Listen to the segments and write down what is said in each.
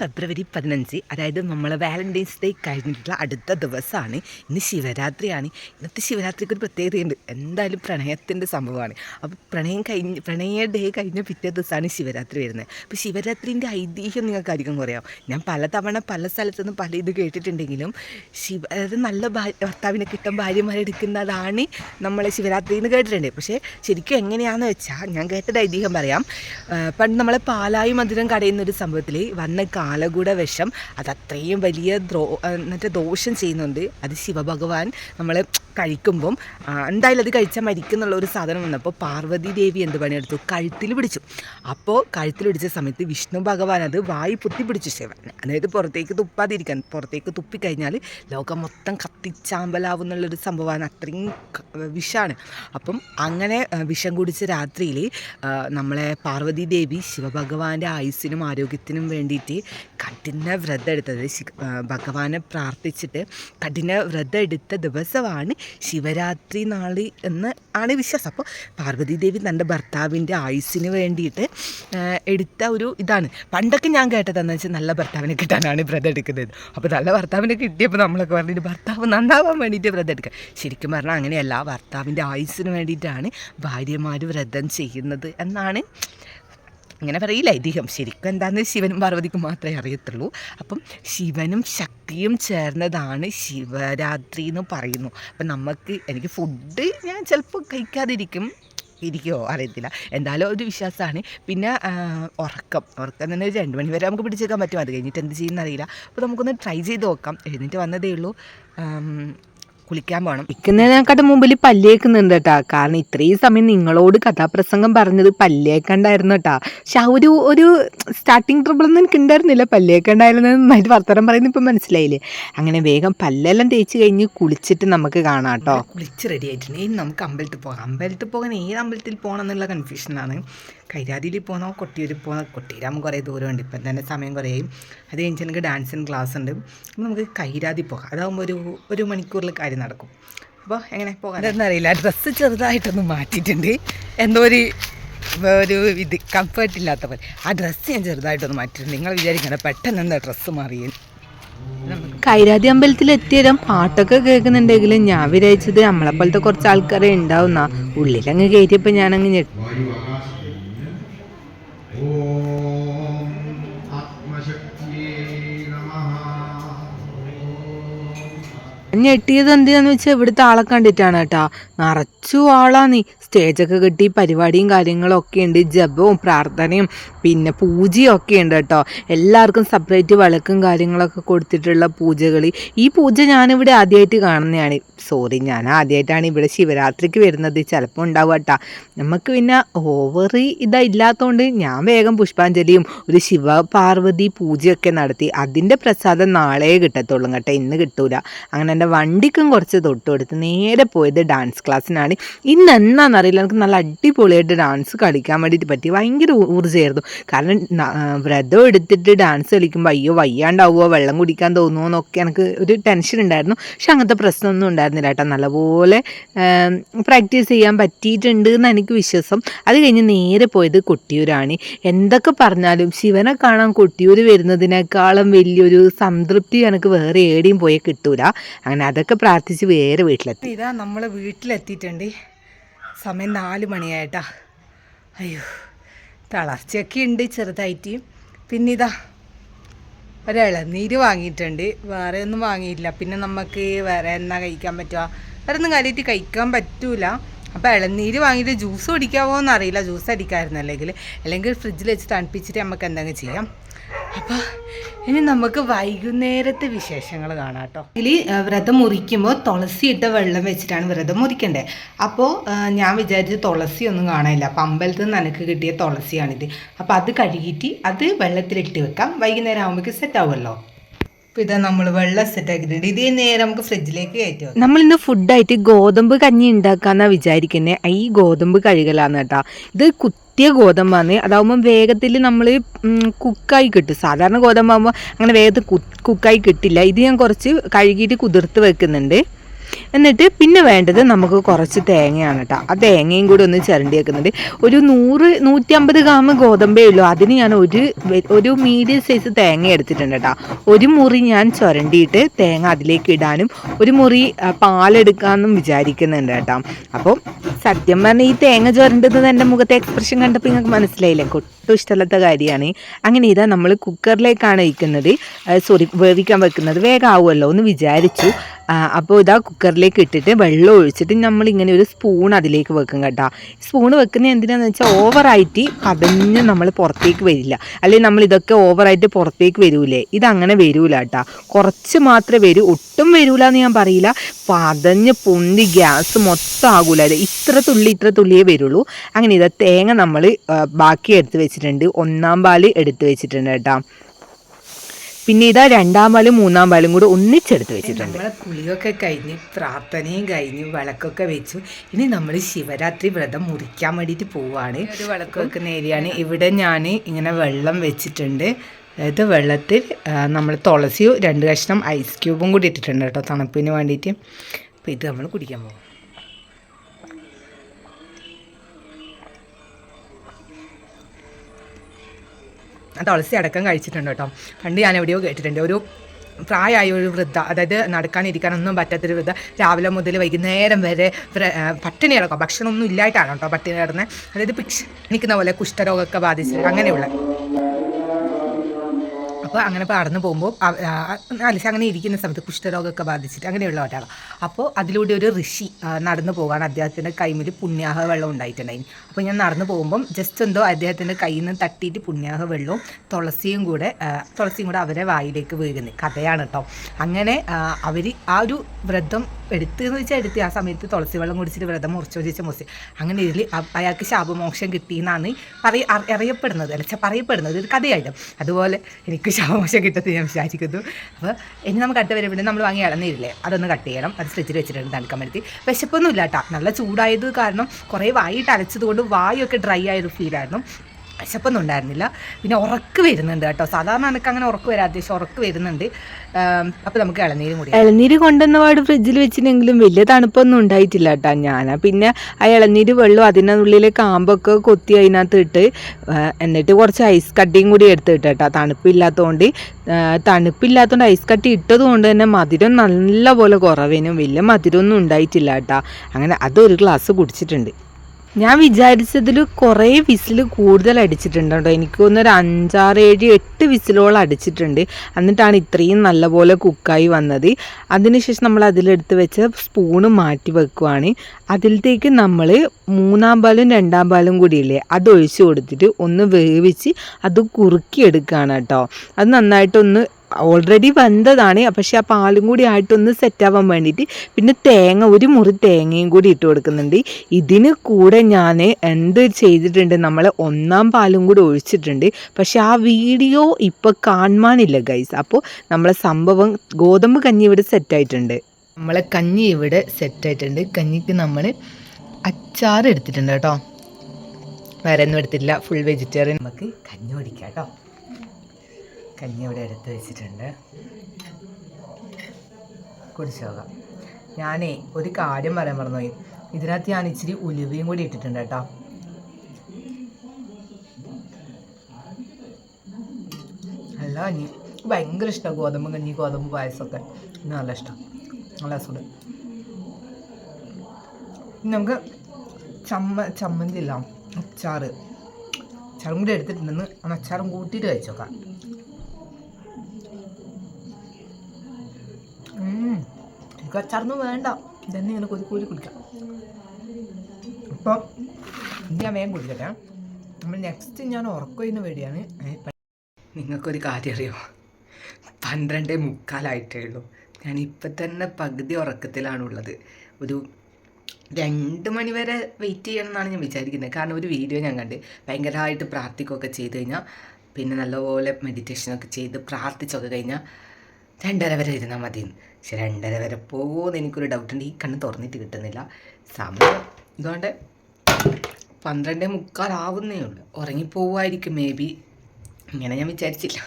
ഫെബ്രുവരി പതിനഞ്ച് അതായത് നമ്മൾ വാലന്റൈൻസ് ഡേ കഴിഞ്ഞിട്ടുള്ള അടുത്ത ദിവസമാണ് ഇന്ന് ശിവരാത്രിയാണ്. ഇന്നത്തെ ശിവരാത്രിക്ക് ഒരു പ്രത്യേകതയുണ്ട്. എന്തായാലും പ്രണയത്തിന്റെ സംഭവമാണ്. അപ്പോൾ പ്രണയം കഴിഞ്ഞ് പ്രണയ ഡേ കഴിഞ്ഞ പിറ്റേ ദിവസമാണ് ശിവരാത്രി വരുന്നത്. അപ്പോൾ ശിവരാത്രിന്റെ ഐതിഹ്യം നിങ്ങൾക്ക് അധികം കുറയാം ഞാൻ പലതവണ പല സ്ഥലത്തുനിന്നും പല ഇത് കേട്ടിട്ടുണ്ടെങ്കിലും ശിവ അതായത് നല്ല ഭർത്താവിനെ കിട്ടാൻ ഭാര്യമാരെടുക്കുന്നതാണ് നമ്മളെ ശിവരാത്രി എന്ന് കേട്ടിട്ടുണ്ട്. പക്ഷേ ശരിക്കും എങ്ങനെയാണെന്ന് വെച്ചാൽ ഞാൻ കേട്ടത് ഐതിഹ്യം പറയാം. പണ്ട് നമ്മളെ പാലായി മധുരം കടയുന്ന ഒരു സംഭവത്തിൽ വന്ന കാലകൂട വിഷം അത് അത്രയും വലിയ ദ്രോ എന്നിട്ട് ദോഷം ചെയ്യുന്നുണ്ട്. അത് ശിവഭഗവാൻ നമ്മൾ കഴിക്കുമ്പം എന്തായാലും അത് കഴിച്ചാൽ മരിക്കുന്നുള്ള ഒരു സാധനം വന്നപ്പോൾ പാർവതി ദേവി എന്ത് പണിയെടുത്തു? കഴുത്തിൽ പിടിച്ചു. അപ്പോൾ കഴുത്തിൽ പിടിച്ച സമയത്ത് വിഷ്ണു ഭഗവാൻ അത് വായി പൊത്തി പിടിച്ചു ശിവൻ. അതായത് പുറത്തേക്ക് തുപ്പാതിരിക്കാൻ പുറത്തേക്ക് തുപ്പിക്കഴിഞ്ഞാൽ ലോകം മൊത്തം കത്തിച്ചാമ്പലാവും എന്നുള്ളൊരു സംഭവമാണ് അത്രയും വിഷാണ്. അപ്പം അങ്ങനെ വിഷം കുടിച്ച രാത്രിയിൽ നമ്മളെ പാർവതി ദേവി ശിവഭഗവാന്റെ ആയുസ്സിനും ആരോഗ്യത്തിനും വേണ്ടിയിട്ട് കഠിന വ്രതം എടുത്തത് ഭഗവാനെ പ്രാർത്ഥിച്ചിട്ട് കഠിന വ്രതം എടുത്ത ദിവസമാണ് ശിവരാത്രി നാളി എന്ന് ആണ് വിശ്വാസം. അപ്പോൾ പാർവതി ദേവി തന്റെ ഭർത്താവിന്റെ ആയുസ്സിന് വേണ്ടിയിട്ട് എടുത്ത ഒരു ഇതാണ്. പണ്ടൊക്കെ ഞാൻ കേട്ടതെന്ന് വെച്ചാൽ നല്ല ഭർത്താവിനെ കിട്ടാനാണ് വ്രതം എടുക്കുന്നത്. അപ്പോൾ നല്ല ഭർത്താവിനെ കിട്ടിയപ്പോൾ നമ്മളൊക്കെ പറഞ്ഞിട്ട് ഭർത്താവ് നന്നാവാൻ വേണ്ടിയിട്ട് വ്രതം എടുക്കുക. ശരിക്കും പറഞ്ഞാൽ അങ്ങനെയല്ല ഭർത്താവിന്റെ ആയുസ്സിന് വേണ്ടിയിട്ടാണ് ഭാര്യമാർ വ്രതം ചെയ്യുന്നത് എന്നാണ് ഇങ്ങനെ പറയില്ല. ഐതിഹ്യം ശരിക്കും എന്താണെന്ന് ശിവനും പാർവതിക്കും മാത്രമേ അറിയത്തുള്ളൂ. അപ്പം ശിവനും ശക്തിയും ചേർന്നതാണ് ശിവരാത്രി എന്ന് പറയുന്നു. അപ്പം നമുക്ക് എനിക്ക് ഫുഡ് ഞാൻ ചിലപ്പോൾ കഴിക്കാതിരിക്കും. ഇരിക്കുമോ അറിയത്തില്ല. എന്തായാലും ഒരു വിശ്വാസമാണ്. പിന്നെ ഉറക്കം. ഉറക്കം തന്നെ രണ്ട് മണി വരെ നമുക്ക് പിടിച്ചേക്കാൻ പറ്റും. അത് കഴിഞ്ഞിട്ട് എന്ത് ചെയ്യുന്ന അറിയില്ല അപ്പോൾ നമുക്കൊന്ന് ട്രൈ ചെയ്ത് നോക്കാം. എഴുന്നേറ്റ് വന്നതേ ഉള്ളൂ. കുളിക്കാൻ പോകണം നിൽക്കുന്നതിനെക്കാട്ടും മുമ്പിൽ പല്ലേക്കുന്നുണ്ട് കേട്ടാ കാരണം ഇത്രയും സമയം നിങ്ങളോട് കഥാപ്രസംഗം പറഞ്ഞത് പല്ലേക്കണ്ടായിരുന്നു കേട്ടാ പക്ഷെ ആ ഒരു ഒരു സ്റ്റാർട്ടിങ് ഒന്നും എനിക്ക് ഉണ്ടായിരുന്നില്ല പല്ലേക്കണ്ടായിരുന്നു നന്നായിട്ട് വർത്തമാനം പറയുന്നത് ഇപ്പം മനസ്സിലായില്ലേ? അങ്ങനെ വേഗം പല്ലെല്ലാം തേച്ച് കഴിഞ്ഞ് കുളിച്ചിട്ട് നമുക്ക് കാണാം കേട്ടോ കുളിച്ച് റെഡി ആയിട്ടുണ്ട്. ഇനി നമുക്ക് അമ്പലത്തിൽ പോകാം. അമ്പലത്തിൽ പോകാൻ ഏത് അമ്പലത്തിൽ പോകണം എന്നുള്ള കൺഫ്യൂഷനാണ് കൈരാതിയിൽ പോകണോ കൊട്ടിയൂരിൽ പോകണോ കൊട്ടിയൂരാകുമ്പോൾ കുറേ ദൂരമുണ്ട്. ഇപ്പം തന്നെ സമയം കുറേയും അത് കഴിഞ്ഞിട്ട് എനിക്ക് ഡാൻസിന് ക്ലാസ് ഉണ്ട്. അപ്പം നമുക്ക് കൈരാതി പോകാം. അതാകുമ്പോൾ ഒരു ഒരു മണിക്കൂറിൽ കാര്യം നടക്കും. അപ്പോൾ എങ്ങനെ? പോകാൻ എന്നറിയില്ല ഡ്രസ്സ് ചെറുതായിട്ടൊന്ന് മാറ്റിയിട്ടുണ്ട്. എന്തോ ഒരു ഒരു ഇത് കംഫർട്ട് ഇല്ലാത്ത പോലെ. ആ ഡ്രസ്സ് ഞാൻ ചെറുതായിട്ടൊന്ന് മാറ്റിയിട്ടുണ്ട്. നിങ്ങൾ വിചാരിക്കണം പെട്ടെന്ന് എന്താ ഡ്രസ്സ് മാറിയത് കൈരാതി അമ്പലത്തിൽ എത്തിയതും പാട്ടൊക്കെ കേൾക്കുന്നുണ്ടെങ്കിലും ഞാൻ വിചാരിച്ചത് നമ്മളെപ്പോലത്തെ കുറച്ച് ആൾക്കാരെ ഉണ്ടാവുന്ന. ഉള്ളിലങ്ങ് കയറ്റിയപ്പോൾ ഞാനങ്ങ് ഞെട്ടി. ഞെട്ടിയത് എന്തിനാന്ന് വെച്ചാൽ ഇവിടുത്തെ ആളെ കണ്ടിട്ടാണ് കേട്ടാ. നിറച്ചു ആളാന്ന് സ്റ്റേജൊക്കെ കിട്ടി പരിപാടിയും കാര്യങ്ങളൊക്കെ ഉണ്ട്. ജപവും പ്രാർത്ഥനയും പിന്നെ പൂജയും ഒക്കെ ഉണ്ട് കേട്ടോ. എല്ലാവർക്കും സെപ്പറേറ്റ് വിളക്കും കാര്യങ്ങളൊക്കെ കൊടുത്തിട്ടുള്ള പൂജകൾ ഈ പൂജ ഞാനിവിടെ ആദ്യമായിട്ട് കാണുന്നതാണ്. സോറി ഞാൻ ആദ്യമായിട്ടാണ് ഇവിടെ ശിവരാത്രിക്ക് വരുന്നത്. ചിലപ്പോൾ ഉണ്ടാവുക കേട്ടോ. നമുക്ക് പിന്നെ ഓവർ ഇതാ ഇല്ലാത്തതുകൊണ്ട് ഞാൻ വേഗം പുഷ്പാഞ്ജലിയും ഒരു ശിവ പാർവതി പൂജയൊക്കെ നടത്തി. അതിന്റെ പ്രസാദം നാളെ കിട്ടത്തുള്ളൂ കേട്ടോ. ഇന്ന് കിട്ടൂല. അങ്ങനെ എന്റെ വണ്ടിക്കും കുറച്ച് തൊട്ട് കൊടുത്ത് നേരെ പോയത് ഡാൻസ് ക്ലാസ്സിനാണ് ഇന്ന് എന്നാണെന്നറിയില്ല എനിക്ക് നല്ല അടിപൊളിയായിട്ട് ഡാൻസ് കളിക്കാൻ വേണ്ടിയിട്ട് പറ്റി. ഭയങ്കര ഊർജമായിരുന്നു. കാരണം വ്രതം എടുത്തിട്ട് ഡാൻസ് കളിക്കുമ്പോൾ അയ്യോ വയ്യാണ്ടാവുമോ വെള്ളം കുടിക്കാൻ തോന്നുമോ എന്നൊക്കെ എനിക്ക് ഒരു ടെൻഷൻ ഉണ്ടായിരുന്നു. പക്ഷെ അങ്ങനത്തെ പ്രശ്നമൊന്നും ഉണ്ടായിരുന്നില്ല കേട്ടോ. നല്ലപോലെ പ്രാക്ടീസ് ചെയ്യാൻ പറ്റിയിട്ടുണ്ട് എന്ന് എനിക്ക് വിശ്വാസം. അത് കഴിഞ്ഞ് നേരെ പോയത് കൊട്ടിയൂരാണ്. എന്തൊക്കെ പറഞ്ഞാലും ശിവനെ കാണാൻ കൊട്ടിയൂർ വരുന്നതിനേക്കാളും വലിയൊരു സംതൃപ്തി എനിക്ക് വേറെ എവിടെയും പോയി കിട്ടൂല. അങ്ങനെ അതൊക്കെ പ്രാർത്ഥിച്ച് വേറെ വീട്ടിലെത്തി. ഇതാ നമ്മൾ വീട്ടിലെത്തിയിട്ടുണ്ട്. സമയം നാല് മണിയായിട്ടാ. അയ്യോ തളർച്ചയൊക്കെ ഉണ്ട് ചെറുതായിട്ട്. പിന്നെ ഇതാ ഒരിളനീര് വാങ്ങിയിട്ടുണ്ട്. വേറെ ഒന്നും വാങ്ങിയില്ല പിന്നെ നമുക്ക് വേറെ എന്നാ കഴിക്കാൻ പറ്റുക? വേറെ ഒന്നും കാര്യമായിട്ട് കഴിക്കാൻ പറ്റൂല. അപ്പോൾ ഇളനീര് വാങ്ങിയിട്ട് ജ്യൂസ് കുടിക്കാവോ എന്നറിയില്ല. ജ്യൂസ് അടിക്കാമായിരുന്നു അല്ലെങ്കിൽ? അല്ലെങ്കിൽ ഫ്രിഡ്ജിൽ വെച്ച് തണുപ്പിച്ചിട്ട് നമുക്ക് എന്തെങ്കിലും ചെയ്യാം. അപ്പോൾ ഇനി നമുക്ക് വൈകുന്നേരത്തെ വിശേഷങ്ങൾ കാണാം കേട്ടോ. ഇതിൽ വ്രതം മുറിക്കുമ്പോൾ തുളസി ഇട്ട വെള്ളം വെച്ചിട്ടാണ് വ്രതം മുറിക്കേണ്ടത് അപ്പോൾ ഞാൻ വിചാരിച്ച് തുളസി ഒന്നും കാണാനില്ല. അപ്പം അമ്പലത്തിൽ നിന്ന് എനിക്ക് കിട്ടിയ തുളസിയാണിത്. അപ്പോൾ അത് കഴുകിയിട്ട് അത് വെള്ളത്തിലിട്ട് വെക്കാം. വൈകുന്നേരം ആകുമ്പോഴേക്ക് സെറ്റ് ആവുമല്ലോ. അപ്പോൾ ഇതാ നമ്മൾ വെള്ളം സെറ്റ് ആക്കിയിട്ടുണ്ട്. ഇത് നേരെ നമുക്ക് ഫ്രിഡ്ജിലേക്ക് കയറ്റും നമ്മൾ ഇന്ന് ഫുഡായിട്ട് ഗോതമ്പ് കഞ്ഞി ഉണ്ടാക്കാന്നാണ് വിചാരിക്കുന്നത് ഈ ഗോതമ്പ് കഴുകലാന്ന് കേട്ടോ. ഇത് കുത്തിയ ഗോതമ്പാണ് അതാവുമ്പം വേഗത്തിൽ നമ്മൾ കുക്കായി കിട്ടും. സാധാരണ ഗോതമ്പാകുമ്പോൾ അങ്ങനെ വേഗത്തിൽ കുക്കായി കിട്ടില്ല. ഇത് ഞാൻ കുറച്ച് കഴുകിയിട്ട് കുതിർത്ത് വെക്കുന്നുണ്ട്. എന്നിട്ട് പിന്നെ വേണ്ടത് നമുക്ക് കുറച്ച് തേങ്ങയാണ് കേട്ടോ ആ തേങ്ങയും കൂടി ഒന്ന് ചിരണ്ടി വെക്കുന്നുണ്ട് ഒരു നൂറ് നൂറ്റമ്പത് ഗ്രാം ഗോതമ്പേ ഉള്ളൂ. അതിന് ഞാൻ ഒരു ഒരു മീഡിയം സൈസ് തേങ്ങ എടുത്തിട്ടുണ്ട് കേട്ടോ ഒരു മുറി ഞാൻ ചുരണ്ടിയിട്ട് തേങ്ങ അതിലേക്ക് ഇടാനും ഒരു മുറി പാലെടുക്കാമെന്നും വിചാരിക്കുന്നുണ്ട് കേട്ടോ അപ്പോൾ സത്യം പറഞ്ഞാൽ ഈ തേങ്ങ ചുരണ്ടുന്നത് എന്റെ മുഖത്തെ എക്സ്പ്രഷൻ കണ്ടപ്പോൾ നിങ്ങൾക്ക് മനസ്സിലായില്ല? ഒട്ടും ഇഷ്ടമല്ലാത്ത കാര്യമാണ്. അങ്ങനെ ഇതാ നമ്മൾ കുക്കറിലേക്കാണ് വയ്ക്കുന്നത് സോറി വേവിക്കാൻ വെക്കുന്നത്. വേഗം ആവുമല്ലോ എന്ന് വിചാരിച്ചു. അപ്പോൾ ഇതാ കുക്കറിലേക്ക് ഇട്ടിട്ട് വെള്ളം ഒഴിച്ചിട്ട് നമ്മൾ ഇങ്ങനെ ഒരു സ്പൂൺ അതിലേക്ക് വെക്കും കേട്ടോ. സ്പൂൺ വെക്കുന്ന എന്തിനാന്ന് വെച്ചാൽ ഓവറായിട്ട് പതഞ്ഞ് നമ്മൾ പുറത്തേക്ക് വരില്ല. അല്ലെങ്കിൽ നമ്മൾ ഇതൊക്കെ ഓവറായിട്ട് പുറത്തേക്ക് വരൂലേ? ഇതങ്ങനെ വരൂല കേട്ടോ. കുറച്ച് മാത്രമേ വരൂ. ഒട്ടും വരൂല എന്ന് ഞാൻ പറയില്ല. പതഞ്ഞ് പൊന്തി ഗ്യാസ് മൊത്തം ആകൂല. ഇത്ര തുള്ളി ഇത്ര തുള്ളിയേ വരുള്ളൂ. അങ്ങനെ ഇതാ തേങ്ങ നമ്മൾ ബാക്കി എടുത്ത് വെച്ചിട്ടുണ്ട്. ഒന്നാം പാൽ എടുത്ത് വെച്ചിട്ടുണ്ട് കേട്ടോ. പിന്നെ ഇതാ രണ്ടാം പാലും മൂന്നാം പാലും കൂടെ ഒന്നിച്ചെടുത്ത് വെച്ചിട്ടുണ്ട്. നമ്മളെ കുളിയൊക്കെ കഴിഞ്ഞ് പ്രാർത്ഥനയും കഴിഞ്ഞ് വിളക്കൊക്കെ വെച്ചു. ഇനി നമ്മൾ ശിവരാത്രി വ്രതം മുറിക്കാൻ വേണ്ടിയിട്ട് പോവാണ്. ഒരു വിളക്ക് വെക്കുന്ന ഏരിയയാണ്. ഇവിടെ ഞാൻ ഇങ്ങനെ വെള്ളം വെച്ചിട്ടുണ്ട്. അതായത് വെള്ളത്തിൽ നമ്മൾ തുളസിയും രണ്ട് കഷ്ണം ഐസ് ക്യൂബും കൂടി ഇട്ടിട്ടുണ്ട് കേട്ടോ തണുപ്പിന് വേണ്ടിയിട്ട്. അപ്പോൾ ഇത് നമ്മൾ കുടിക്കാൻ പോകും തുളസി അടക്കം കഴിച്ചിട്ടുണ്ട് കേട്ടോ. പണ്ട് ഞാൻ എവിടെയോ കേട്ടിട്ടുണ്ട്. ഒരു പ്രായമായ ഒരു വൃദ്ധ അതായത് നടക്കാനിരിക്കാനൊന്നും പറ്റാത്തൊരു വൃദ്ധ രാവിലെ മുതൽ വൈകുന്നേരം വരെ പട്ടിണി കിടക്കുക ഭക്ഷണമൊന്നും ഇല്ലായിട്ടാണ് കേട്ടോ പട്ടിണി കിടന്നത് അതായത് പിക്ഷ നിൽക്കുന്ന പോലെ കുഷ്ഠരോഗമൊക്കെ ബാധിച്ചിട്ടുണ്ട് അങ്ങനെയുള്ള അപ്പോൾ അങ്ങനെ പടന്നു പോകുമ്പോൾ അലിസ അങ്ങനെ ഇരിക്കുന്ന സമയത്ത് കുഷ്ഠരോഗമൊക്കെ ബാധിച്ചിട്ട് അങ്ങനെയുള്ള ഒരാളാണ് അപ്പോൾ അതിലൂടെ ഒരു ഋഷി നടന്നു പോകാണ് അദ്ദേഹത്തിന്റെ കൈമിൽ പുണ്യാഹ വെള്ളം ഉണ്ടായിട്ടുണ്ടായി അപ്പോൾ ഞാൻ നടന്നു പോകുമ്പം ജസ്റ്റ് എന്തോ അദ്ദേഹത്തിന്റെ കയ്യിൽ നിന്ന് തട്ടിയിട്ട് പുണ്യാഹ വെള്ളവും തുളസിയും കൂടെ തുളസിയും കൂടെ അവരെ വായിലേക്ക് വീഴുന്നത് കഥയാണ് കേട്ടോ അങ്ങനെ അവർ ആ ഒരു വ്രതം എടുത്ത് എന്ന് വെച്ചാൽ എടുത്ത്. ആ സമയത്ത് തുളസി വെള്ളം കുടിച്ചിട്ട് വ്രതം മുറിച്ചോ ചോദിച്ച മുറിച്ച്. അങ്ങനെ ഇതിൽ അയാൾക്ക് ശാപമോക്ഷം കിട്ടിയെന്നാണ് പറയ അറി- അറിയപ്പെടുന്നത്. അല്ല പറയപ്പെടുന്നത്. ഒരു കഥയായിട്ട്. അതുപോലെ എനിക്ക് ശാപമോക്ഷം കിട്ടത്തിൽ ഞാൻ വിചാരിക്കുന്നു. അപ്പോൾ ഇനി നമുക്ക് അടുത്ത വരുമ്പോൾ നമ്മൾ വാങ്ങി ഇളനീരില്ലേ അതൊന്ന് കട്ട് ചെയ്യണം. അത് ഫ്രിഡ്ജിൽ വെച്ചിട്ടുണ്ട് തണുക്കാൻ വേണ്ടി വിശപ്പൊന്നും ഇല്ല കേട്ടോ നല്ല ചൂടായത് കാരണം കുറേ വായിട്ട് അലച്ചത് കൊണ്ട് വായൊക്കെ ഡ്രൈ ആയൊരു ഫീലായിരുന്നു വിശപ്പൊന്നും ഉണ്ടായിരുന്നില്ല പിന്നെ ഉറക്ക് വരുന്നുണ്ട് കേട്ടോ. സാധാരണ എനിക്ക് അങ്ങനെ ഉറക്ക് വരാത്ത പക്ഷേ ഉറക്ക് വരുന്നുണ്ട്. അപ്പോൾ നമുക്ക് ഇളനീര് കൂടി ഇളനീര് കൊണ്ടുവന്ന പാട് ഫ്രിഡ്ജിൽ വെച്ചിട്ടെങ്കിലും വലിയ തണുപ്പൊന്നും ഉണ്ടായിട്ടില്ല കേട്ടോ ഞാൻ പിന്നെ ആ ഇളനീര് വെള്ളം അതിനുള്ളിലെ കാമ്പൊക്കെ കൊത്തി അതിനകത്ത് ഇട്ട് എന്നിട്ട് കുറച്ച് ഐസ് കട്ടിയും കൂടി എടുത്ത് ഇട്ട് കേട്ടോ തണുപ്പില്ലാത്തതുകൊണ്ട് തണുപ്പില്ലാത്തതുകൊണ്ട് ഐസ് കട്ടി ഇട്ടത് കൊണ്ട് തന്നെ മധുരം നല്ല പോലെ കുറവേനും വലിയ മധുരമൊന്നും ഉണ്ടായിട്ടില്ല കേട്ടോ. അങ്ങനെ അതൊരു ഗ്ലാസ് കുടിച്ചിട്ടുണ്ട്. ഞാൻ വിചാരിച്ചതിൽ കുറേ വിസിൽ കൂടുതൽ അടിച്ചിട്ടുണ്ട് കേട്ടോ. എനിക്ക് തോന്നുന്നു ഒരു അഞ്ചാറ് ഏഴ് എട്ട് വിസിലോളം അടിച്ചിട്ടുണ്ട്. എന്നിട്ടാണ് ഇത്രയും നല്ലപോലെ കുക്കായി വന്നത്. അതിനുശേഷം നമ്മൾ അതിലെടുത്ത് വെച്ച സ്പൂണ് മാറ്റി വെക്കുവാണ്. അതിലത്തേക്ക് നമ്മൾ മൂന്നാം പാലും രണ്ടാം പാലും കൂടിയില്ലേ അത് ഒഴിച്ചു കൊടുത്തിട്ട് ഒന്ന് വേവിച്ച് അത് കുറുക്കിയെടുക്കുകയാണ് കേട്ടോ. അത് നന്നായിട്ടൊന്ന് ഓൾറെഡി വന്നതാണ്. പക്ഷെ ആ പാലും കൂടി ആയിട്ടൊന്ന് സെറ്റാവാൻ വേണ്ടിയിട്ട് പിന്നെ തേങ്ങ ഒരു മുറി തേങ്ങയും കൂടി ഇട്ട് കൊടുക്കുന്നുണ്ട്. ഇതിന് കൂടെ ഞാൻ എന്ത് ചെയ്തിട്ടുണ്ട് നമ്മൾ ഒന്നാം പാലും കൂടി ഒഴിച്ചിട്ടുണ്ട്. പക്ഷെ ആ വീഡിയോ ഇപ്പോൾ കാണുവാനില്ല ഗൈസ് അപ്പോൾ നമ്മളെ സംഭവം ഗോതമ്പ് കഞ്ഞി ഇവിടെ സെറ്റായിട്ടുണ്ട് നമ്മളെ കഞ്ഞി ഇവിടെ സെറ്റായിട്ടുണ്ട് കഞ്ഞിക്ക് നമ്മൾ അച്ചാർ എടുത്തിട്ടുണ്ട് കേട്ടോ. വേറെ ഒന്നും എടുത്തില്ല ഫുൾ വെജിറ്റേറിയൻ നമുക്ക് കഞ്ഞി കുടിക്കാം കേട്ടോ. കഞ്ഞി ഇവിടെ എടുത്ത് വെച്ചിട്ടുണ്ട്. കുടിച്ചു നോക്കാം ഞാനേ ഒരു കാര്യം പറയാൻ പറഞ്ഞു ഇതിനകത്ത് ഞാൻ ഇച്ചിരി ഉലുവയും കൂടി ഇട്ടിട്ടുണ്ട് കേട്ടോ. നല്ല കഞ്ഞി. ഭയങ്കര ഇഷ്ടമാണ് ഗോതമ്പ് കഞ്ഞി ഗോതമ്പ് പായസമൊക്കെ. നല്ല ഇഷ്ടം. നല്ല അസുഖം നമുക്ക് ചമ്മ ചമ്മന്തി ഇല്ല. അച്ചാറ്. അച്ചാറും കൂടി എടുത്തിട്ടുണ്ടെന്ന്. അച്ചാറും കൂട്ടിയിട്ട് കഴിച്ചോക്കാം എനിക്ക് അച്ചാറൊന്നും വേണ്ട. ഇതന്നെ ഇങ്ങനെ കൊതി കൂലി കുടിക്കാം. അപ്പോൾ ഞാൻ വേഗം കുടിക്കട്ടെ. നമ്മൾ നെക്സ്റ്റ് ഞാൻ ഉറക്കൊഴിയുന്ന വേടിയാണ് നിങ്ങൾക്കൊരു കാര്യം അറിയോ? പന്ത്രണ്ട് മുക്കാലായിട്ടേ ഉള്ളൂ. ഞാൻ ഇപ്പം തന്നെ പകുതി ഉറക്കത്തിലാണുള്ളത്. ഒരു രണ്ട് മണി വരെ വെയിറ്റ് ചെയ്യണം എന്നാണ് ഞാൻ വിചാരിക്കുന്നത്. കാരണം ഒരു വീഡിയോ ഞാൻ കണ്ട് ഭയങ്കരമായിട്ട് പ്രാർത്ഥിക്കുകയൊക്കെ ചെയ്ത് കഴിഞ്ഞാൽ പിന്നെ നല്ലപോലെ മെഡിറ്റേഷനൊക്കെ ചെയ്ത് പ്രാർത്ഥിച്ചൊക്കെ കഴിഞ്ഞാൽ രണ്ടര വരെ ഇരുന്നാൽ മതി. പക്ഷെ രണ്ടര വരെ പോകുമെന്ന് എനിക്കൊരു ഡൗട്ടുണ്ട് ഈ കണ്ണ് തുറന്നിട്ട് കിട്ടുന്നില്ല. സമയം ഇതുകൊണ്ട് പന്ത്രണ്ട് മുക്കാലാവുന്നേ ഉള്ളൂ. ഉറങ്ങിപ്പോവായിരിക്കും മേ ബി ഇങ്ങനെ ഞാൻ വിചാരിച്ചില്ല.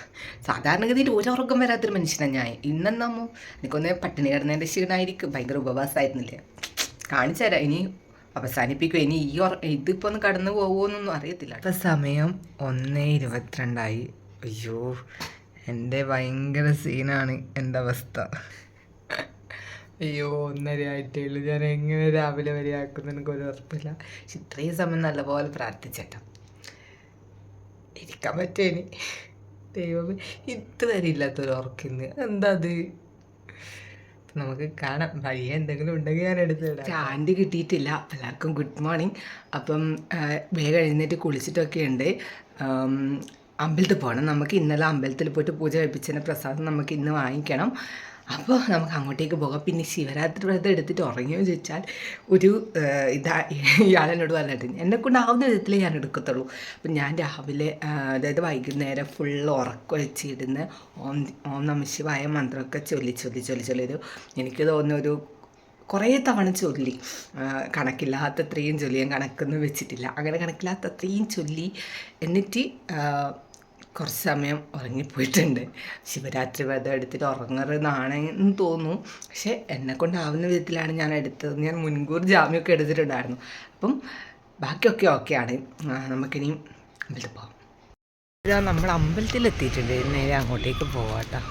സാധാരണഗതിയിൽ ഒരു ഉറക്കം വരാത്തൊരു മനുഷ്യനാണ് ഞാൻ. ഇന്നെന്നാമോ എനിക്കൊന്ന് പട്ടിണി കിടന്നതിന്റെ ക്ഷീണമായിരിക്കും ഭയങ്കര ഉപവാസമായിരുന്നില്ലേ കാണിച്ചു തരാം. ഇനി അവസാനിപ്പിക്കും. ഇനി ഈ ഇതിപ്പോൾ ഒന്ന് കടന്നു പോകുമോന്നൊന്നും അറിയത്തില്ല. ഇപ്പം സമയം ഒന്ന് ഇരുപത്തിരണ്ടായി. അയ്യോ. എന്റെ ഭയങ്കര സീനാണ് എന്റെ അവസ്ഥ. അയ്യോ ഒന്നര ആയിട്ടേ ഉള്ളൂ ഞാൻ എങ്ങനെ രാവിലെ വരെ ആക്കുന്ന എനിക്കൊരു ഉറപ്പില്ല. പക്ഷെ ഇത്രയും സമയം നല്ലപോലെ പ്രാർത്ഥിച്ചേട്ടാ. ഇരിക്കാൻ പറ്റേനി ദൈവമേ ഇതുവരെ ഇല്ലാത്തൊരു ഉറക്കിന്ന് എന്താ അത്? നമുക്ക് കാണാം. വഴി എന്തെങ്കിലും ഉണ്ടെങ്കിൽ ഞാൻ എടുത്തിടാം ചാൻഡ് കിട്ടിയിട്ടില്ല. എല്ലാവർക്കും ഗുഡ് മോർണിംഗ്. അപ്പം വേഗം എഴുന്നേറ്റ് കുളിച്ചിട്ടൊക്കെ ഉണ്ട് അമ്പലത്തിൽ പോകണം. നമുക്ക് ഇന്നലെ അമ്പലത്തിൽ പോയിട്ട് പൂജ കഴിപ്പിച്ചതിന് പ്രസാദം നമുക്ക് ഇന്ന് വാങ്ങിക്കണം. അപ്പോൾ നമുക്ക് അങ്ങോട്ടേക്ക് പോകാം. പിന്നെ ശിവരാത്രി വ്രതം എടുത്തിട്ട് ഉറങ്ങിയോ ചോദിച്ചാൽ ഒരു ഇതാ ഇയാളെന്നോട് പറഞ്ഞിട്ട് എന്നെ കൊണ്ടാവുന്ന വിധത്തിലേ ഞാൻ എടുക്കത്തുള്ളൂ. അപ്പം ഞാൻ രാവിലെ അതായത് വൈകുന്നേരം ഫുള്ള് ഉറക്കൊഴിച്ചിരുന്ന് ഓം ഓം നമശിവായ മന്ത്രമൊക്കെ ചൊല്ലി ചൊല്ലി ചൊല്ലി ചൊല്ലി ഒരു എനിക്ക് തോന്നുന്ന ഒരു കുറേ തവണ ചൊല്ലി. കണക്കില്ലാത്തത്രയും ചൊല്ലി ഞാൻ കണക്കൊന്നും വെച്ചിട്ടില്ല. അങ്ങനെ കണക്കില്ലാത്തത്രയും ചൊല്ലി എന്നിട്ട് കുറച്ച് സമയം ഉറങ്ങിപ്പോയിട്ടുണ്ട്. ശിവരാത്രി വ്രതം എടുത്തിട്ട് ഉറങ്ങരുതാണെന്ന് തോന്നുന്നു. പക്ഷേ എന്നെ കൊണ്ടാവുന്ന വിധത്തിലാണ് ഞാൻ എടുത്തത്. ഞാൻ മുൻകൂർ ജാമ്യമൊക്കെ എടുത്തിട്ടുണ്ടായിരുന്നു. അപ്പം ബാക്കിയൊക്കെ ഓക്കെയാണ്. നമുക്കിനിയും അമ്പലത്തിൽ പോവാം. ഇതാ നമ്മൾ അമ്പലത്തിൽ എത്തിയിട്ടുണ്ട് നേരെ അങ്ങോട്ടേക്ക് പോവാട്ടോ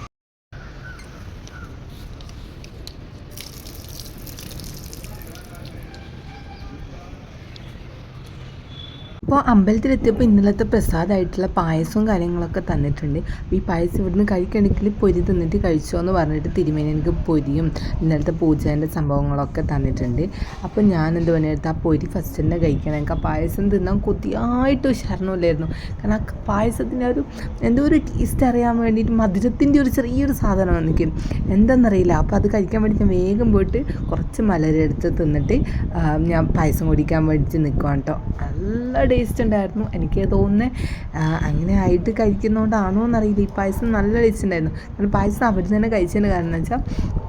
അപ്പോൾ അമ്പലത്തിലെത്തിയപ്പോൾ ഇന്നലത്തെ പ്രസാദമായിട്ടുള്ള പായസവും കാര്യങ്ങളൊക്കെ തന്നിട്ടുണ്ട്. അപ്പോൾ ഈ പായസം ഇവിടുന്ന് കഴിക്കണമെങ്കിൽ പൊരി തിന്നിട്ട് കഴിച്ചോ എന്ന് പറഞ്ഞിട്ട് തിരുമേനി എനിക്ക് പൊരിയും ഇന്നലത്തെ പൂജേന്റെ സംഭവങ്ങളൊക്കെ തന്നിട്ടുണ്ട്. അപ്പോൾ ഞാൻ എന്ത് പറഞ്ഞെടുത്ത് ആ പൊരി ഫസ്റ്റ് തന്നെ കഴിക്കണം. എനിക്ക് ആ പായസം തിന്നാൻ കൊതിയായിട്ട് ഉഷാരണമില്ലായിരുന്നു കാരണം ആ പായസത്തിന്റെ ഒരു എന്തോ ഒരു ടേസ്റ്റ് അറിയാൻ വേണ്ടിയിട്ട് മധുരത്തിന്റെ ഒരു ചെറിയൊരു സാധനം എനിക്ക്. എന്താണെന്നറിയില്ല അപ്പോൾ അത് കഴിക്കാൻ വേണ്ടി ഞാൻ വേഗം പോയിട്ട് കുറച്ച് മലരെടുത്ത് തിന്നിട്ട് ഞാൻ പായസം കുടിക്കാൻ വേണ്ടിയിട്ട് നിൽക്കുവാണ് കേട്ടോ. നല്ല ടേസ്റ്റ് ഉണ്ടായിരുന്നു. എനിക്ക് തോന്നുന്നത് അങ്ങനെ ആയിട്ട് കഴിക്കുന്നതുകൊണ്ടാണോ എന്നറിയില്ല. ഈ പായസം നല്ല ടേസ്റ്റ് ഉണ്ടായിരുന്നു. കാരണം പായസം അവർ തന്നെ കഴിച്ചതിന് കാരണം എന്ന് വെച്ചാൽ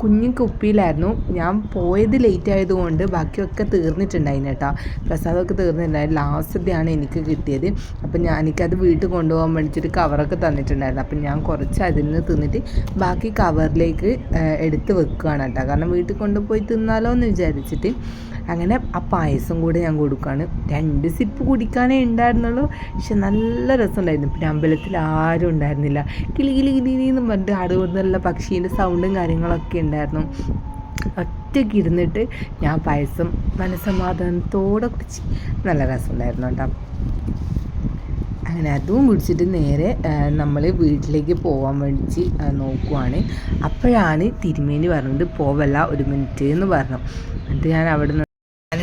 കുഞ്ഞു കുപ്പിയിലായിരുന്നു. ഞാൻ പോയത് ലേറ്റ് ആയതുകൊണ്ട് ബാക്കിയൊക്കെ തീർന്നിട്ടുണ്ടായിരുന്നു കേട്ടോ. പ്രസാദമൊക്കെ തീർന്നിട്ടുണ്ടായിരുന്നു ലാസ്റ്റത്തെയാണ് എനിക്ക് കിട്ടിയത്. അപ്പം ഞാൻ എനിക്കത് വീട്ടിൽ കൊണ്ടുപോകാൻ വേണ്ടിയിട്ട് കവറൊക്കെ തന്നിട്ടുണ്ടായിരുന്നു. അപ്പം ഞാൻ കുറച്ച് അതിൽ നിന്ന് തിന്നിട്ട് ബാക്കി കവറിലേക്ക് എടുത്ത് വെക്കുകയാണ് കേട്ടോ. കാരണം വീട്ടിൽ കൊണ്ടുപോയി തിന്നാലോ എന്ന് വിചാരിച്ചിട്ട് അങ്ങനെ ആ പായസം കൂടെ ഞാൻ കൊടുക്കുകയാണ് രണ്ട് സിപ്പ് കുടിക്കാനേ ഉണ്ടായിരുന്നുള്ളൂ പക്ഷെ നല്ല രസമുണ്ടായിരുന്നു. പിന്നെ അമ്പലത്തിൽ ആരും ഉണ്ടായിരുന്നില്ല. കിളി കിളി കിളി എന്ന് പറഞ്ഞിട്ട് ആടുകൂടുന്നുള്ള പക്ഷീന്റെ സൗണ്ടും കാര്യങ്ങളൊക്കെ ഉണ്ടായിരുന്നു. ഒറ്റയ്ക്ക് ഇരുന്നിട്ട് ഞാൻ പായസം മനസ്സമാധാനത്തോടെ കുടിച്ച്. നല്ല രസമുണ്ടായിരുന്നു കേട്ടോ. അങ്ങനെ അതും കുടിച്ചിട്ട് നേരെ നമ്മൾ വീട്ടിലേക്ക് പോകാൻ വേണ്ടി നോക്കുവാണ്. അപ്പോഴാണ് തിരുമേനി പറഞ്ഞത് പോവല്ല ഒരു മിനിറ്റ് എന്ന് പറഞ്ഞു. എന്നിട്ട് ഞാൻ അവിടെ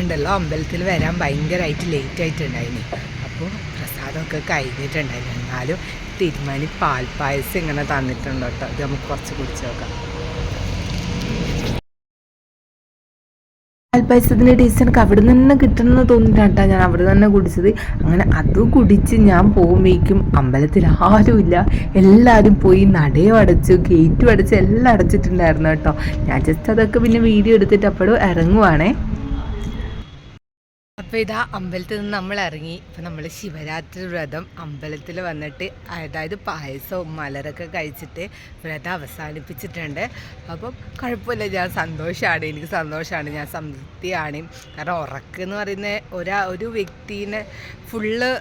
ഞാനുണ്ടല്ലോ അമ്പലത്തിൽ വരാൻ ഭയങ്കരമായിട്ട് ലേറ്റ് ആയിട്ടുണ്ടായിരുന്നു അപ്പോൾ പ്രസാദമൊക്കെ കഴിഞ്ഞിട്ടുണ്ടായിരുന്നു എന്നാലും തിരുമാനി പാൽപ്പായസം ഇങ്ങനെ തന്നിട്ടുണ്ട് കേട്ടോ. ഇത് നമുക്ക് കുറച്ച് കുടിച്ച് നോക്കാം. പാൽപ്പായസത്തിന്റെ ടേസ്റ്റ് എനിക്ക് അവിടെ നിന്ന് കിട്ടണമെന്ന് തോന്നിയിട്ടാണ് ഞാൻ അവിടെ തന്നെ കുടിച്ചത്. അങ്ങനെ അത് കുടിച്ച് ഞാൻ പോകുമ്പോഴേക്കും അമ്പലത്തിൽ ആരുമില്ല എല്ലാവരും പോയി നടയും അടച്ചു ഗേറ്റും അടച്ച് എല്ലാം അടച്ചിട്ടുണ്ടായിരുന്നു കേട്ടോ. ഞാൻ ജസ്റ്റ് അതൊക്കെ പിന്നെ വീഡിയോ എടുത്തിട്ട് അപ്പോഴും ഇറങ്ങുവാണേ. അപ്പോൾ ഇതാ അമ്പലത്തിൽ നിന്ന് നമ്മൾ ഇറങ്ങി ഇപ്പം നമ്മൾ ശിവരാത്രി വ്രതം അമ്പലത്തിൽ വന്നിട്ട് അതായത് പായസവും മലരൊക്കെ കഴിച്ചിട്ട് വ്രതം അവസാനിപ്പിച്ചിട്ടുണ്ട്. അപ്പം കുഴപ്പമില്ല ഞാൻ സന്തോഷമാണ് എനിക്ക് സന്തോഷമാണ് ഞാൻ സംതൃപ്തിയാണ്. കാരണം ഉറക്കെന്ന് പറയുന്ന ഒരാ ഒരു വ്യക്തിനെ ഫുള്ള്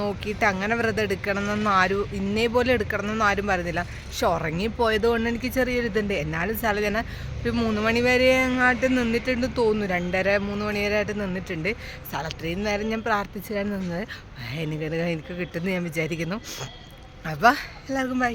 നോക്കിയിട്ട് അങ്ങനെ വ്രതം എടുക്കണം എന്നൊന്നും ആരും ഇന്നേ പോലെ എടുക്കണം എന്നൊന്നും ആരും പറയുന്നില്ല പക്ഷെ ഉറങ്ങിപ്പോയത് കൊണ്ട് എനിക്ക് ചെറിയൊരു ഇതുണ്ട്. എന്നാലും സ്ഥലം ഞാൻ ഒരു മൂന്ന് മണി വരെ അങ്ങാട്ട് നിന്നിട്ടുണ്ട് തോന്നുന്നു. രണ്ടര മൂന്ന് മണി വരെ ആയിട്ട് നിന്നിട്ടുണ്ട്. അത്രയും നേരം ഞാൻ പ്രാർത്ഥിച്ചു നിന്നത്. എനിക്ക് എനിക്ക് കിട്ടുമെന്ന് ഞാൻ വിചാരിക്കുന്നു. അപ്പോൾ എല്ലാവർക്കും ബൈ